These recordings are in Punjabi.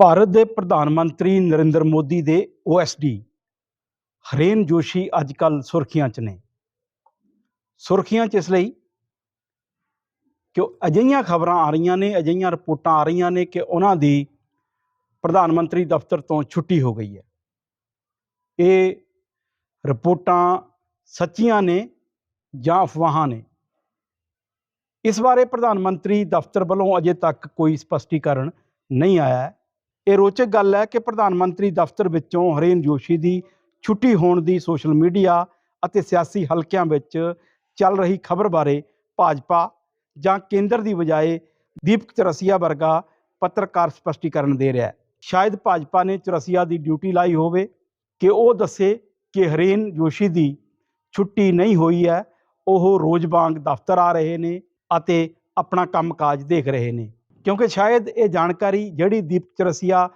ਭਾਰਤ ਦੇ ਪ੍ਰਧਾਨ ਮੰਤਰੀ ਨਰਿੰਦਰ ਮੋਦੀ ਦੇ ਓਐਸਡੀ ਹਰੇਨ ਜੋਸ਼ੀ ਅੱਜ ਕੱਲ੍ਹ ਸੁਰਖੀਆਂ 'ਚ ਨੇ। ਸੁਰਖੀਆਂ 'ਚ ਇਸ ਲਈ ਕਿ ਉਹ ਅਜਿਹੀਆਂ ਖਬਰਾਂ ਆ ਰਹੀਆਂ ਨੇ, ਅਜਿਹੀਆਂ ਰਿਪੋਰਟਾਂ ਆ ਰਹੀਆਂ ਨੇ ਕਿ ਉਹਨਾਂ ਦੀ ਪ੍ਰਧਾਨ ਮੰਤਰੀ ਦਫ਼ਤਰ ਤੋਂ ਛੁੱਟੀ ਹੋ ਗਈ ਹੈ। ਇਹ ਰਿਪੋਰਟਾਂ ਸੱਚੀਆਂ ਨੇ ਜਾਂ ਅਫਵਾਹਾਂ ਨੇ? ਇਸ ਬਾਰੇ ਪ੍ਰਧਾਨ ਮੰਤਰੀ ਦਫ਼ਤਰ ਵੱਲੋਂ ਅਜੇ ਤੱਕ ਕੋਈ ਸਪਸ਼ਟੀਕਰਨ ਨਹੀਂ ਆਇਆ। ਹੈ ਇਹ ਰੋਚਕ ਗੱਲ ਹੈ ਕਿ ਪ੍ਰਧਾਨ ਮੰਤਰੀ ਦਫ਼ਤਰ ਵਿੱਚੋਂ ਹਰੇਨ ਜੋਸ਼ੀ ਦੀ ਛੁੱਟੀ ਹੋਣ ਦੀ ਸੋਸ਼ਲ ਮੀਡੀਆ ਅਤੇ ਸਿਆਸੀ ਹਲਕਿਆਂ ਵਿੱਚ ਚੱਲ ਰਹੀ ਖਬਰ ਬਾਰੇ ਭਾਜਪਾ ਜਾਂ ਕੇਂਦਰ ਦੀ ਬਜਾਏ ਦੀਪਕ ਚਰਸੀਆ ਵਰਗਾ ਪੱਤਰਕਾਰ ਸਪਸ਼ਟੀਕਰਨ ਦੇ ਰਿਹਾ ਹੈ। ਸ਼ਾਇਦ ਭਾਜਪਾ ਨੇ ਚਰਸੀਆ ਦੀ ਡਿਊਟੀ ਲਾਈ ਹੋਵੇ ਕਿ ਉਹ ਦੱਸੇ ਕਿ ਹਰੇਨ ਜੋਸ਼ੀ ਦੀ ਛੁੱਟੀ ਨਹੀਂ ਹੋਈ ਹੈ, ਉਹ ਰੋਜ਼ ਵਾਂਗ ਦਫ਼ਤਰ ਆ ਰਹੇ ਨੇ ਅਤੇ ਆਪਣਾ ਕੰਮਕਾਜ ਦੇਖ ਰਹੇ ਨੇ। ਕਿਉਂਕਿ ਸ਼ਾਇਦ ਇਹ ਜਾਣਕਾਰੀ ਜਿਹੜੀ ਦੀਪ ਚਰਸੀਆ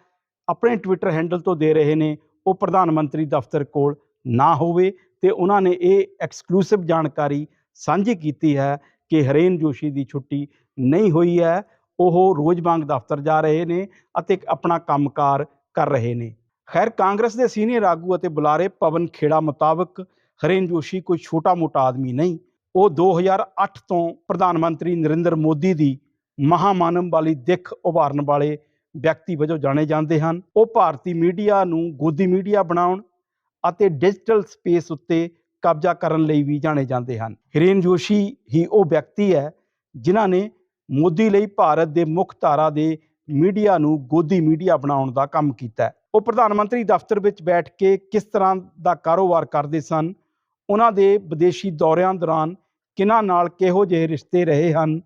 ਆਪਣੇ ਟਵਿੱਟਰ ਹੈਂਡਲ ਤੋਂ ਦੇ ਰਹੇ ਨੇ, ਉਹ ਪ੍ਰਧਾਨ ਮੰਤਰੀ ਦਫ਼ਤਰ ਕੋਲ ਨਾ ਹੋਵੇ ਤੇ ਉਹਨਾਂ ਨੇ ਇਹ ਐਕਸਕਲੂਸਿਵ ਜਾਣਕਾਰੀ ਸਾਂਝੀ ਕੀਤੀ ਹੈ ਕਿ ਹਰੇਨ ਜੋਸ਼ੀ ਦੀ ਛੁੱਟੀ ਨਹੀਂ ਹੋਈ ਹੈ, ਉਹ ਰੋਜ਼ ਵਾਂਗ ਦਫ਼ਤਰ ਜਾ ਰਹੇ ਨੇ ਅਤੇ ਆਪਣਾ ਕੰਮਕਾਰ ਕਰ ਰਹੇ ਨੇ। ਖੈਰ, ਕਾਂਗਰਸ ਦੇ ਸੀਨੀਅਰ ਆਗੂ ਅਤੇ ਬੁਲਾਰੇ ਪਵਨ ਖੇੜਾ ਮੁਤਾਬਕ ਹਰੇਨ ਜੋਸ਼ੀ ਕੋਈ ਛੋਟਾ-ਮੋਟਾ ਆਦਮੀ ਨਹੀਂ। ਉਹ 2008 ਤੋਂ ਪ੍ਰਧਾਨ ਮੰਤਰੀ ਨਰਿੰਦਰ ਮੋਦੀ ਦੀ ਮਹਾਮਾਨਵ ਵਾਲੀ ਦਿੱਖ ਉਭਾਰਨ ਵਾਲੇ ਵਿਅਕਤੀ ਵਜੋਂ ਜਾਣੇ ਜਾਂਦੇ ਹਨ। ਉਹ ਭਾਰਤੀ ਮੀਡੀਆ ਨੂੰ ਗੋਦੀ ਮੀਡੀਆ ਬਣਾਉਣ ਅਤੇ ਡਿਜੀਟਲ ਸਪੇਸ ਉੱਤੇ ਕਬਜ਼ਾ ਕਰਨ ਲਈ ਵੀ ਜਾਣੇ ਜਾਂਦੇ ਹਨ। ਹਿਰੇਨ ਜੋਸ਼ੀ ਹੀ ਉਹ ਵਿਅਕਤੀ ਹੈ ਜਿਨ੍ਹਾਂ ਨੇ ਮੋਦੀ ਲਈ ਭਾਰਤ ਦੇ ਮੁੱਖ ਧਾਰਾ ਦੇ ਮੀਡੀਆ ਨੂੰ ਗੋਦੀ ਮੀਡੀਆ ਬਣਾਉਣ ਦਾ ਕੰਮ ਕੀਤਾ। ਉਹ ਪ੍ਰਧਾਨ ਮੰਤਰੀ ਦਫ਼ਤਰ ਵਿੱਚ ਬੈਠ ਕੇ ਕਿਸ ਤਰ੍ਹਾਂ ਦਾ ਕਾਰੋਬਾਰ ਕਰਦੇ ਸਨ, ਉਹਨਾਂ ਦੇ ਵਿਦੇਸ਼ੀ ਦੌਰਿਆਂ ਦੌਰਾਨ ਕਿਹਨਾਂ ਨਾਲ ਕਿਹੋ ਜਿਹੇ ਰਿਸ਼ਤੇ ਰਹੇ ਹਨ,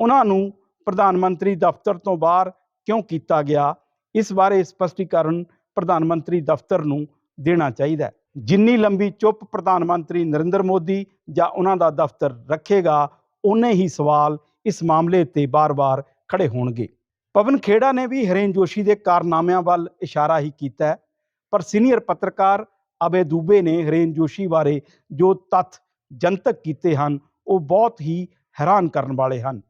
ਉਹਨਾਂ ਨੂੰ ਪ੍ਰਧਾਨ ਮੰਤਰੀ ਦਫ਼ਤਰ ਤੋਂ ਬਾਹਰ ਕਿਉਂ ਕੀਤਾ ਗਿਆ? ਇਸ ਬਾਰੇ ਸਪਸ਼ਟੀਕਰਨ ਪ੍ਰਧਾਨ ਮੰਤਰੀ ਦਫ਼ਤਰ ਨੂੰ ਦੇਣਾ ਚਾਹੀਦਾ ਹੈ। ਜਿੰਨੀ ਲੰਬੀ ਚੁੱਪ ਪ੍ਰਧਾਨ ਮੰਤਰੀ ਨਰਿੰਦਰ ਮੋਦੀ ਜਾਂ ਉਹਨਾਂ ਦਾ ਦਫ਼ਤਰ ਰੱਖੇਗਾ ਉਨੇ ਹੀ ਸਵਾਲ ਇਸ ਮਾਮਲੇ ਤੇ ਬਾਰ-ਬਾਰ ਖੜੇ ਹੋਣਗੇ। ਪਵਨ ਖੇੜਾ ਨੇ ਵੀ ਹਰੇਨ ਜੋਸ਼ੀ ਦੇ ਕਾਰਨਾਮਿਆਂ ਵੱਲ ਇਸ਼ਾਰਾ ਹੀ ਕੀਤਾ ਪਰ ਸੀਨੀਅਰ ਪੱਤਰਕਾਰ ਅਬੇ ਦੂਬੇ ਨੇ ਹਰੇਨ ਜੋਸ਼ੀ ਬਾਰੇ ਜੋ ਤੱਥ ਜਨਤਕ ਕੀਤੇ ਹਨ, ਉਹ ਬਹੁਤ ਹੀ ਹੈਰਾਨ ਕਰਨ ਵਾਲੇ ਹਨ।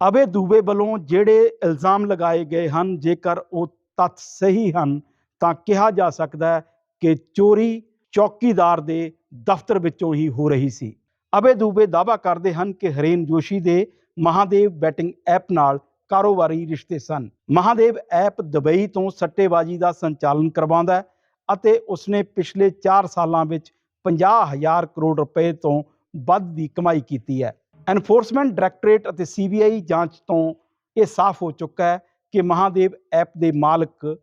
ਅਬੇ ਦੂਬੇ ਵੱਲੋਂ ਜਿਹੜੇ ਇਲਜ਼ਾਮ ਲਗਾਏ ਗਏ ਹਨ, ਜੇਕਰ ਉਹ ਤੱਥ ਸਹੀ ਹਨ, ਤਾਂ ਕਿਹਾ ਜਾ ਸਕਦਾ ਹੈ ਕਿ ਚੋਰੀ ਚੌਕੀਦਾਰ ਦੇ ਦਫ਼ਤਰ ਵਿੱਚੋਂ ਹੀ ਹੋ ਰਹੀ ਸੀ। ਅਬੇ ਦੂਬੇ ਦਾਅਵਾ ਕਰਦੇ ਹਨ ਕਿ ਹਰੇਨ ਜੋਸ਼ੀ ਦੇ ਮਹਾਦੇਵ ਬੈਟਿੰਗ ਐਪ ਨਾਲ ਕਾਰੋਬਾਰੀ ਰਿਸ਼ਤੇ ਸਨ। ਮਹਾਦੇਵ ਐਪ ਦੁਬਈ ਤੋਂ ਸੱਟੇਬਾਜ਼ੀ ਦਾ ਸੰਚਾਲਨ ਕਰਵਾਉਂਦਾ ਅਤੇ ਉਸਨੇ ਪਿਛਲੇ 4 ਸਾਲਾਂ ਵਿੱਚ 50000 ਕਰੋੜ ਰੁਪਏ ਤੋਂ ਵੱਧ ਦੀ ਕਮਾਈ ਕੀਤੀ ਹੈ। ਐਨਫੋਰਸਮੈਂਟ ਡਾਇਰੈਕਟੋਰੇਟ ਅਤੇ ਸੀਬੀਆਈ ਜਾਂਚ ਤੋਂ ਇਹ ਸਾਫ਼ ਹੋ ਚੁੱਕਾ ਹੈ ਕਿ ਮਹਾਦੇਵ ਐਪ ਦੇ ਮਾਲਕ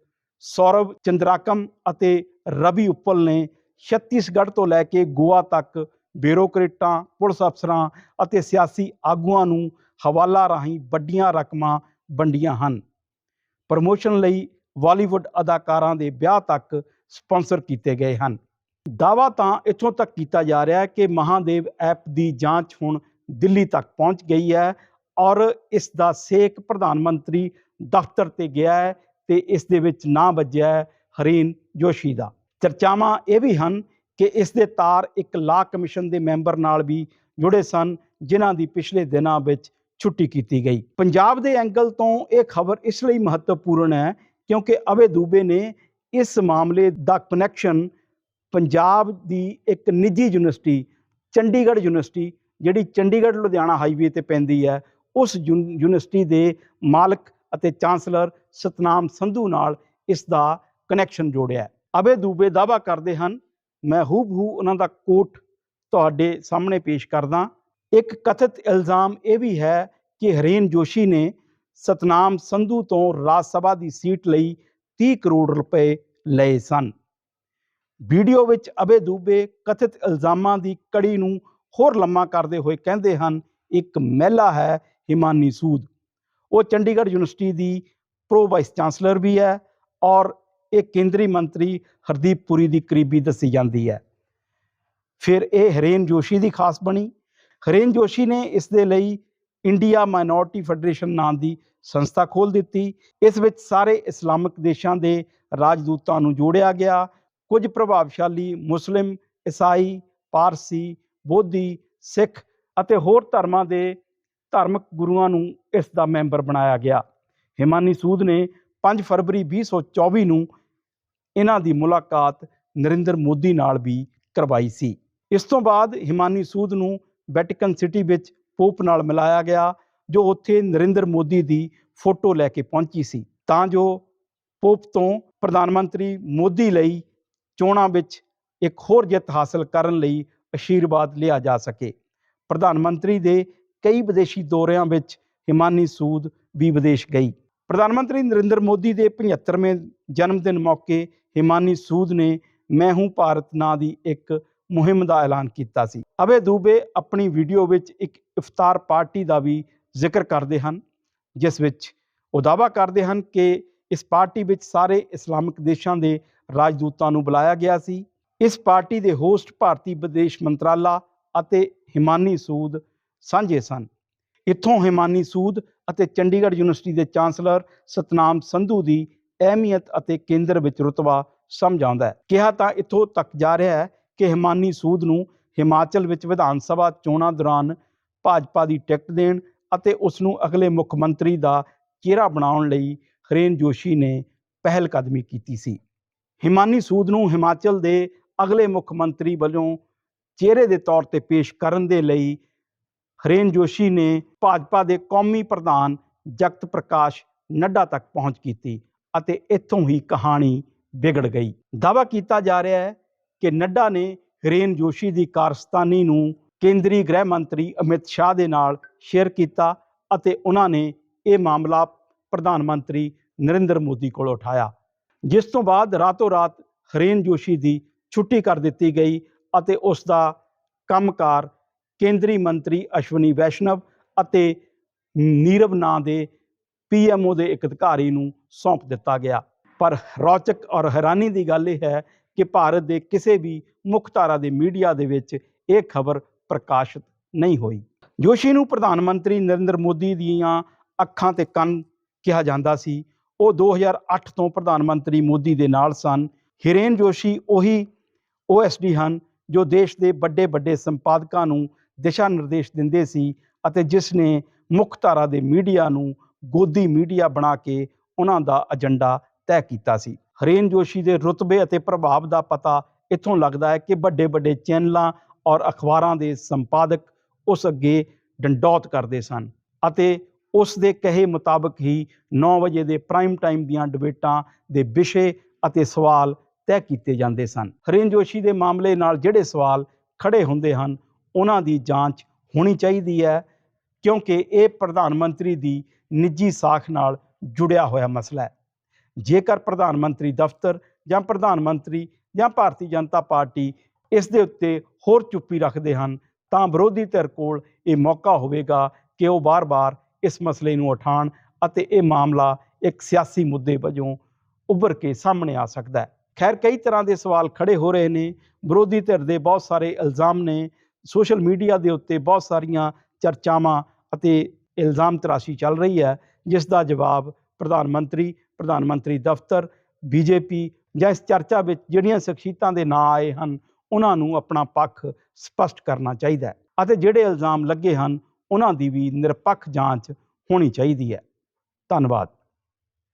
ਸੌਰਵ ਚੰਦਰਾਕਮ ਅਤੇ ਰਵੀ ਉੱਪਲ ਨੇ ਛੱਤੀਸਗੜ੍ਹ ਤੋਂ ਲੈ ਕੇ ਗੋਆ ਤੱਕ ਬਿਊਰੋਕਰੇਟਾਂ, ਪੁਲਿਸ ਅਫਸਰਾਂ ਅਤੇ ਸਿਆਸੀ ਆਗੂਆਂ ਨੂੰ ਹਵਾਲਾ ਰਾਹੀਂ ਵੱਡੀਆਂ ਰਕਮਾਂ ਵੰਡੀਆਂ ਹਨ। ਪ੍ਰਮੋਸ਼ਨ ਲਈ ਬਾਲੀਵੁੱਡ ਅਦਾਕਾਰਾਂ ਦੇ ਵਿਆਹ ਤੱਕ ਸਪਾਂਸਰ ਕੀਤੇ ਗਏ ਹਨ। ਦਾਵਾ ਤਾਂ ਇੱਥੋਂ ਤੱਕ ਕੀਤਾ ਜਾ ਰਿਹਾ ਹੈ ਕਿ ਮਹਾਦੇਵ ਐਪ ਦੀ ਜਾਂਚ ਹੁਣ ਦਿੱਲੀ ਤੱਕ ਪਹੁੰਚ ਗਈ ਹੈ ਔਰ ਇਸ ਦਾ ਸੇਕ ਪ੍ਰਧਾਨ ਮੰਤਰੀ ਦਫ਼ਤਰ ਤੇ ਗਿਆ ਹੈ ਤੇ ਇਸ ਦੇ ਵਿੱਚ ਨਾਂ ਵੱਜਿਆ ਹੈ ਹਰੀਨ ਜੋਸ਼ੀ ਦਾ। ਚਰਚਾਵਾਂ ਇਹ ਵੀ ਹਨ ਕਿ ਇਸ ਦੇ ਤਾਰ ਇੱਕ ਲਾ ਕਮਿਸ਼ਨ ਦੇ ਮੈਂਬਰ ਨਾਲ ਵੀ ਜੁੜੇ ਸਨ, ਜਿਨ੍ਹਾਂ ਦੀ ਪਿਛਲੇ ਦਿਨਾਂ ਵਿੱਚ ਛੁੱਟੀ ਕੀਤੀ ਗਈ। ਪੰਜਾਬ ਦੇ ਐਂਗਲ ਤੋਂ ਇਹ ਖਬਰ ਇਸ ਲਈ ਮਹੱਤਵਪੂਰਨ ਹੈ ਕਿਉਂਕਿ ਅਵੇ ਦੂਬੇ ਨੇ ਇਸ ਮਾਮਲੇ ਦਾ ਕਨੈਕਸ਼ਨ ਪੰਜਾਬ ਦੀ ਇੱਕ ਨਿੱਜੀ ਯੂਨੀਵਰਸਿਟੀ, ਚੰਡੀਗੜ੍ਹ ਯੂਨੀਵਰਸਿਟੀ ਜਿਹੜੀ ਚੰਡੀਗੜ੍ਹ, ਲੁਧਿਆਣਾ ਹਾਈਵੇ ਤੇ ਪੈਂਦੀ ਹੈ, ਉਸ ਯੂਨ- ਯੂਨੀਵਰਸਿਟੀ ਦੇ ਮਾਲਕ ਅਤੇ ਚਾਂਸਲਰ ਸਤਨਾਮ ਸੰਧੂ ਨਾਲ ਇਸ ਦਾ ਕਨੈਕਸ਼ਨ ਜੋੜਿਆ ਹੈ। ਅਬੇ ਦੂਬੇ ਦਾਅਵਾ ਕਰਦੇ ਹਨ, ਮੈਂ ਹੂਬਹੂ ਉਹਨਾਂ ਦਾ ਕੋਟ ਤੁਹਾਡੇ ਸਾਹਮਣੇ ਪੇਸ਼ ਕਰਦਾ ਇੱਕ ਕਥਿਤ ਇਲਜ਼ਾਮ ਇਹ ਵੀ ਹੈ ਕਿ ਹਰੇਨ ਜੋਸ਼ੀ ਨੇ ਸਤਨਾਮ ਸੰਧੂ ਤੋਂ ਰਾਜ ਸਭਾ ਦੀ ਸੀਟ ਲਈ 30 ਕਰੋੜ ਰੁਪਏ ਲਏ ਸਨ ਵੀਡੀਓ ਵਿੱਚ ਅਬੇ ਦੂਬੇ ਕਥਿਤ ਇਲਜ਼ਾਮਾਂ ਦੀ ਕੜੀ ਨੂੰ ਹੋਰ ਲੰਮਾ ਕਰਦੇ ਹੋਏ ਕਹਿੰਦੇ ਹਨ, ਇੱਕ ਮਹਿਲਾ ਹੈ ਹਿਮਾਨੀ ਸੂਦ। ਉਹ ਚੰਡੀਗੜ੍ਹ ਯੂਨੀਵਰਸਿਟੀ ਦੀ ਪ੍ਰੋ ਵਾਈਸ ਚਾਂਸਲਰ ਵੀ ਹੈ ਔਰ ਇਹ ਕੇਂਦਰੀ ਮੰਤਰੀ ਹਰਦੀਪ ਪੁਰੀ ਦੀ ਕਰੀਬੀ ਦੱਸੀ ਜਾਂਦੀ ਹੈ। ਫਿਰ ਇਹ ਹਰੇਨ ਜੋਸ਼ੀ ਦੀ ਖਾਸ ਬਣੀ। ਹਰੇਨ ਜੋਸ਼ੀ ਨੇ ਇਸ ਦੇ ਲਈ ਇੰਡੀਆ ਮਾਈਨੋਰਟੀ ਫੈਡਰੇਸ਼ਨ ਨਾਂ ਦੀ ਸੰਸਥਾ ਖੋਲ੍ਹ ਦਿੱਤੀ। ਇਸ ਵਿੱਚ ਸਾਰੇ ਇਸਲਾਮਿਕ ਦੇਸ਼ਾਂ ਦੇ ਰਾਜਦੂਤਾਂ ਨੂੰ ਜੋੜਿਆ ਗਿਆ। ਕੁਝ ਪ੍ਰਭਾਵਸ਼ਾਲੀ ਮੁਸਲਿਮ ਈਸਾਈ ਪਾਰਸੀ ਬੋਧੀ, ਸਿੱਖ ਅਤੇ ਹੋਰ ਧਰਮਾਂ ਦੇ ਧਾਰਮਿਕ ਗੁਰੂਆਂ ਨੂੰ ਇਸ ਦਾ ਮੈਂਬਰ ਬਣਾਇਆ ਗਿਆ। ਹਿਮਾਨੀ ਸੂਦ ਨੇ 5 ਫਰਵਰੀ 2024 ਨੂੰ ਇਹਨਾਂ ਦੀ ਮੁਲਾਕਾਤ ਨਰਿੰਦਰ ਮੋਦੀ ਨਾਲ ਵੀ ਕਰਵਾਈ ਸੀ। ਇਸ ਤੋਂ ਬਾਅਦ ਹਿਮਾਨੀ ਸੂਦ ਨੂੰ ਵੈਟੀਕਨ ਸਿਟੀ ਵਿੱਚ ਪੋਪ ਨਾਲ ਮਿਲਾਇਆ ਗਿਆ, ਜੋ ਉੱਥੇ ਨਰਿੰਦਰ ਮੋਦੀ ਦੀ ਫੋਟੋ ਲੈ ਕੇ ਪਹੁੰਚੀ ਸੀ। ਤਾਂ ਜੋ ਪੋਪ ਤੋਂ ਪ੍ਰਧਾਨ ਮੰਤਰੀ ਮੋਦੀ ਲਈ ਚੋਣਾਂ ਵਿੱਚ ਇੱਕ ਹੋਰ ਜਿੱਤ ਹਾਸਲ ਕਰਨ ਲਈ ਅਸ਼ੀਰਵਾਦ ਲਿਆ ਜਾ ਸਕੇ। ਪ੍ਰਧਾਨ ਮੰਤਰੀ ਦੇ ਕਈ ਵਿਦੇਸ਼ੀ ਦੌਰਿਆਂ ਵਿੱਚ ਹਿਮਾਨੀ ਸੂਦ ਵੀ ਵਿਦੇਸ਼ ਗਈ। ਪ੍ਰਧਾਨ ਮੰਤਰੀ ਨਰਿੰਦਰ ਮੋਦੀ ਦੇ 75ਵੇਂ ਜਨਮ ਦਿਨ ਮੌਕੇ ਹਿਮਾਨੀ ਸੂਦ ਨੇ ਮੈਂ ਹੂੰ ਭਾਰਤ ਨਾਂ ਦੀ ਇੱਕ ਮੁਹਿੰਮ ਦਾ ਐਲਾਨ ਕੀਤਾ ਸੀ। ਅਬੇ ਦੂਬੇ ਆਪਣੀ ਵੀਡੀਓ ਵਿੱਚ ਇੱਕ ਇਫਤਾਰ ਪਾਰਟੀ ਦਾ ਵੀ ਜ਼ਿਕਰ ਕਰਦੇ ਹਨ, ਜਿਸ ਵਿੱਚ ਉਹ ਦਾਅਵਾ ਕਰਦੇ ਹਨ ਕਿ ਇਸ ਪਾਰਟੀ ਵਿੱਚ ਸਾਰੇ ਇਸਲਾਮਿਕ ਦੇਸ਼ਾਂ ਦੇ ਰਾਜਦੂਤਾਂ ਨੂੰ ਬੁਲਾਇਆ ਗਿਆ ਸੀ। ਇਸ ਪਾਰਟੀ ਦੇ ਹੋਸਟ ਭਾਰਤੀ ਵਿਦੇਸ਼ ਮੰਤਰਾਲਾ ਅਤੇ ਹਿਮਾਨੀ ਸੂਦ ਸਾਂਝੇ ਸਨ। ਇੱਥੋਂ ਹਿਮਾਨੀ ਸੂਦ ਅਤੇ ਚੰਡੀਗੜ੍ਹ ਯੂਨੀਵਰਸਿਟੀ ਦੇ ਚਾਂਸਲਰ ਸਤਨਾਮ ਸੰਧੂ ਦੀ ਅਹਿਮੀਅਤ ਅਤੇ ਕੇਂਦਰ ਵਿੱਚ ਰੁਤਬਾ ਸਮਝ ਆਉਂਦਾ ਹੈ। ਕਿਹਾ ਤਾਂ ਇੱਥੋਂ ਤੱਕ ਜਾ ਰਿਹਾ ਹੈ ਕਿ ਹਿਮਾਨੀ ਸੂਦ ਨੂੰ ਹਿਮਾਚਲ ਵਿੱਚ ਵਿਧਾਨ ਸਭਾ ਚੋਣਾਂ ਦੌਰਾਨ ਭਾਜਪਾ ਦੀ ਟਿਕਟ ਦੇਣ ਅਤੇ ਉਸ ਨੂੰ ਅਗਲੇ ਮੁੱਖ ਮੰਤਰੀ ਦਾ ਚਿਹਰਾ ਬਣਾਉਣ ਲਈ ਹਰੇਨ ਜੋਸ਼ੀ ਨੇ ਪਹਿਲ ਕਦਮੀ ਕੀਤੀ ਸੀ। ਹਿਮਾਨੀ ਸੂਦ ਨੂੰ ਹਿਮਾਚਲ ਦੇ ਅਗਲੇ ਮੁੱਖ ਮੰਤਰੀ ਵੱਲੋਂ ਚਿਹਰੇ ਦੇ ਤੌਰ ਤੇ ਪੇਸ਼ ਕਰਨ ਦੇ ਲਈ ਹਰੇਨ ਜੋਸ਼ੀ ਨੇ ਭਾਜਪਾ ਦੇ ਕੌਮੀ ਪ੍ਰਧਾਨ ਜਗਤ ਪ੍ਰਕਾਸ਼ ਨੱਡਾ ਤੱਕ ਪਹੁੰਚ ਕੀਤੀ ਅਤੇ ਇੱਥੋਂ ਹੀ ਕਹਾਣੀ ਵਿਗੜ ਗਈ। ਦਾਅਵਾ ਕੀਤਾ ਜਾ ਰਿਹਾ ਹੈ ਕਿ ਨੱਡਾ ਨੇ ਹਰੇਨ ਜੋਸ਼ੀ ਦੀ ਕਾਰਸਤਾਨੀ ਨੂੰ ਕੇਂਦਰੀ ਗ੍ਰਹਿ ਮੰਤਰੀ ਅਮਿਤ ਸ਼ਾਹ ਦੇ ਨਾਲ ਸ਼ੇਅਰ ਕੀਤਾ ਅਤੇ ਉਹਨਾਂ ਨੇ ਇਹ ਮਾਮਲਾ ਪ੍ਰਧਾਨ ਮੰਤਰੀ ਨਰਿੰਦਰ ਮੋਦੀ ਕੋਲ ਉਠਾਇਆ। ਜਿਸ ਤੋਂ ਬਾਅਦ ਰਾਤੋਂ ਰਾਤ ਹਰੇਨ ਜੋਸ਼ੀ ਦੀ ਛੁੱਟੀ ਕਰ ਦਿੱਤੀ ਗਈ ਅਤੇ ਉਸ ਦਾ ਕੰਮਕਾਰ ਕੇਂਦਰੀ ਮੰਤਰੀ ਅਸ਼ਵਨੀ ਵੈਸ਼ਨਵ ਅਤੇ ਨੀਰਵ ਨਾਂ ਦੇ ਪੀਐਮਓ ਦੇ ਇੱਕ ਅਧਿਕਾਰੀ ਨੂੰ ਸੌਂਪ ਦਿੱਤਾ ਗਿਆ। ਪਰ ਰੌਚਕ ਔਰ ਹੈਰਾਨੀ ਦੀ ਗੱਲ ਇਹ ਹੈ ਕਿ ਭਾਰਤ ਦੇ ਕਿਸੇ ਵੀ ਮੁੱਖ ਧਾਰਾ ਦੇ ਮੀਡੀਆ ਦੇ ਵਿੱਚ ਇਹ ਖਬਰ ਪ੍ਰਕਾਸ਼ਿਤ ਨਹੀਂ ਹੋਈ। ਜੋਸ਼ੀ ਨੂੰ ਪ੍ਰਧਾਨ ਮੰਤਰੀ ਨਰਿੰਦਰ ਮੋਦੀ ਦੀਆਂ ਅੱਖਾਂ ਤੇ ਕੰਨ ਕਿਹਾ ਜਾਂਦਾ ਸੀ। ਉਹ 2008 ਤੋਂ ਪ੍ਰਧਾਨ ਮੰਤਰੀ ਮੋਦੀ ਦੇ ਨਾਲ ਸਨ। ਹਿਰੇਨ ਜੋਸ਼ੀ ਉਹੀ ਓਐਸਡੀ ਹਨ, ਜੋ ਦੇਸ਼ ਦੇ ਵੱਡੇ ਵੱਡੇ ਸੰਪਾਦਕਾਂ ਨੂੰ ਦਿਸ਼ਾ ਨਿਰਦੇਸ਼ ਦਿੰਦੇ ਸੀ ਅਤੇ ਜਿਸ ਨੇ ਮੁੱਖ ਧਾਰਾ ਦੇ ਮੀਡੀਆ ਨੂੰ ਗੋਦੀ ਮੀਡੀਆ ਬਣਾ ਕੇ ਉਹਨਾਂ ਦਾ ਏਜੰਡਾ ਤੈਅ ਕੀਤਾ ਸੀ। ਹਰੇਨ ਜੋਸ਼ੀ ਦੇ ਰੁਤਬੇ ਅਤੇ ਪ੍ਰਭਾਵ ਦਾ ਪਤਾ ਇੱਥੋਂ ਲੱਗਦਾ ਹੈ ਕਿ ਵੱਡੇ ਵੱਡੇ ਚੈਨਲਾਂ ਔਰ ਅਖਬਾਰਾਂ ਦੇ ਸੰਪਾਦਕ ਉਸ ਅੱਗੇ ਡੰਡੌਤ ਕਰਦੇ ਸਨ ਅਤੇ ਉਸ ਦੇ ਕਹੇ ਮੁਤਾਬਕ ਹੀ 9 ਵਜੇ ਦੇ ਪ੍ਰਾਈਮ ਟਾਈਮ ਦੀਆਂ ਡਿਬੇਟਾਂ ਦੇ ਵਿਸ਼ੇ ਅਤੇ ਸਵਾਲ ਤੈਅ ਕੀਤੇ ਜਾਂਦੇ ਸਨ। ਹਰੇਨ ਜੋਸ਼ੀ ਦੇ ਮਾਮਲੇ ਨਾਲ ਜਿਹੜੇ ਸਵਾਲ ਖੜੇ ਹੁੰਦੇ ਹਨ, ਉਹਨਾਂ ਦੀ ਜਾਂਚ ਹੋਣੀ ਚਾਹੀਦੀ ਹੈ, ਕਿਉਂਕਿ ਇਹ ਪ੍ਰਧਾਨ ਮੰਤਰੀ ਦੀ ਨਿੱਜੀ ਸਾਖ ਨਾਲ ਜੁੜਿਆ ਹੋਇਆ ਮਸਲਾ ਹੈ। ਜੇਕਰ ਪ੍ਰਧਾਨ ਮੰਤਰੀ ਦਫ਼ਤਰ ਜਾਂ ਪ੍ਰਧਾਨ ਮੰਤਰੀ ਜਾਂ ਭਾਰਤੀ ਜਨਤਾ ਪਾਰਟੀ ਇਸ ਦੇ ਉੱਤੇ ਹੋਰ ਚੁੱਪੀ ਰੱਖਦੇ ਹਨ, ਤਾਂ ਵਿਰੋਧੀ ਧਿਰ ਕੋਲ ਇਹ ਮੌਕਾ ਹੋਵੇਗਾ ਕਿ ਉਹ ਬਾਰ-ਬਾਰ ਇਸ ਮਸਲੇ ਨੂੰ ਉਠਾਉਣ ਅਤੇ ਇਹ ਮਾਮਲਾ ਇੱਕ ਸਿਆਸੀ ਮੁੱਦੇ ਵਜੋਂ ਉੱਭਰ ਕੇ ਸਾਹਮਣੇ ਆ ਸਕਦਾ ਹੈ। ਖੈਰ, ਕਈ ਤਰ੍ਹਾਂ ਦੇ ਸਵਾਲ ਖੜੇ ਹੋ ਰਹੇ ਨੇ। ਵਿਰੋਧੀ ਧਿਰ ਦੇ ਬਹੁਤ ਸਾਰੇ ਇਲਜ਼ਾਮ ਨੇ। ਸੋਸ਼ਲ ਮੀਡੀਆ ਦੇ ਉੱਤੇ ਬਹੁਤ ਸਾਰੀਆਂ ਚਰਚਾਵਾਂ ਅਤੇ ਇਲਜ਼ਾਮ ਤਰਾਸ਼ੀ ਚੱਲ ਰਹੀ ਹੈ, ਜਿਸ ਦਾ ਜਵਾਬ ਪ੍ਰਧਾਨ ਮੰਤਰੀ ਪ੍ਰਧਾਨ ਮੰਤਰੀ ਦਫ਼ਤਰ ਬੀਜੇਪੀ ਜਾਂ ਇਸ ਚਰਚਾ ਵਿੱਚ ਜਿਹੜੀਆਂ ਸ਼ਖਸੀਅਤਾਂ ਦੇ ਨਾਂ ਆਏ ਹਨ, ਉਹਨਾਂ ਨੂੰ ਆਪਣਾ ਪੱਖ ਸਪਸ਼ਟ ਕਰਨਾ ਚਾਹੀਦਾ ਹੈ ਅਤੇ ਜਿਹੜੇ ਇਲਜ਼ਾਮ ਲੱਗੇ ਹਨ, ਉਹਨਾਂ ਦੀ ਵੀ ਨਿਰਪੱਖ ਜਾਂਚ ਹੋਣੀ ਚਾਹੀਦੀ ਹੈ। ਧੰਨਵਾਦ।